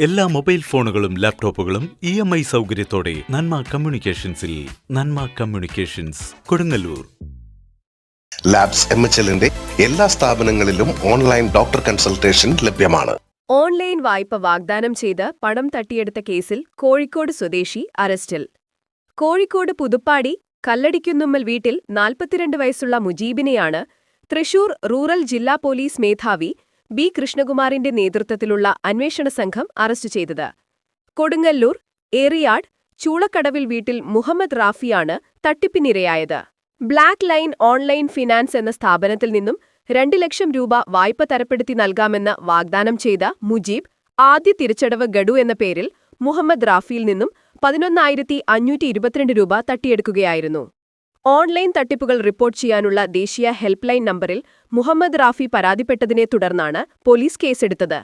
എല്ലാ മൊബൈൽ ഫോണുകളും ലാപ്ടോപ്പുകളും ഇ എം ഐ സൗകര്യത്തോടെ Nanma കമ്മ്യൂണിക്കേഷൻസിൽ Nanma communications Kodungallur. Labs M H എല്ലിന്റെ എല്ലാ സ്ഥാപനങ്ങളിലും ഓൺലൈൻ ഡോക്ടർ കൺസൾട്ടേഷൻ ലഭ്യമാണ്. ഓൺലൈൻ വായ്പ വാഗ്ദാനം ചെയ്ത് പണം തട്ടിയെടുത്ത കേസിൽ കോഴിക്കോട് സ്വദേശി അറസ്റ്റിൽ. കോഴിക്കോട് പുതുപ്പാടി കല്ലടിക്കുന്നുമ്മൽ വീട്ടിൽ നാൽപ്പത്തിരണ്ട് വയസ്സുള്ള മുജീബിനെയാണ് തൃശൂർ റൂറൽ ജില്ലാ പോലീസ് മേധാവി ബി കൃഷ്ണകുമാറിന്റെ നേതൃത്വത്തിലുള്ള അന്വേഷണ സംഘം അറസ്റ്റ് ചെയ്തത്. കൊടുങ്ങല്ലൂർ ഏറിയാട് ചൂളക്കടവിൽ വീട്ടിൽ മുഹമ്മദ് റാഫിയാണ് തട്ടിപ്പിനിരയായത്. ബ്ലാക്ക് ലൈൻ ഓൺലൈൻ ഫിനാൻസ് എന്ന സ്ഥാപനത്തിൽ നിന്നും രണ്ട് ലക്ഷം രൂപ വായ്പ തരപ്പെടുത്തി നൽകാമെന്ന് വാഗ്ദാനം ചെയ്ത മുജീബ് ആദ്യ തിരിച്ചടവ് ഗഡു എന്ന പേരിൽ മുഹമ്മദ് റാഫിയിൽ നിന്നും പതിനൊന്നായിരത്തി അഞ്ഞൂറ്റി ഇരുപത്തിരണ്ട് രൂപ തട്ടിയെടുക്കുകയായിരുന്നു. ഓൺലൈൻ തട്ടിപ്പുകൾ റിപ്പോർട്ട് ചെയ്യാനുള്ള ദേശീയ ഹെൽപ്പ് ലൈൻ നമ്പറിൽ മുഹമ്മദ് റാഫി പരാതിപ്പെട്ടതിനെ തുടർന്നാണ് പോലീസ് കേസെടുത്തത്.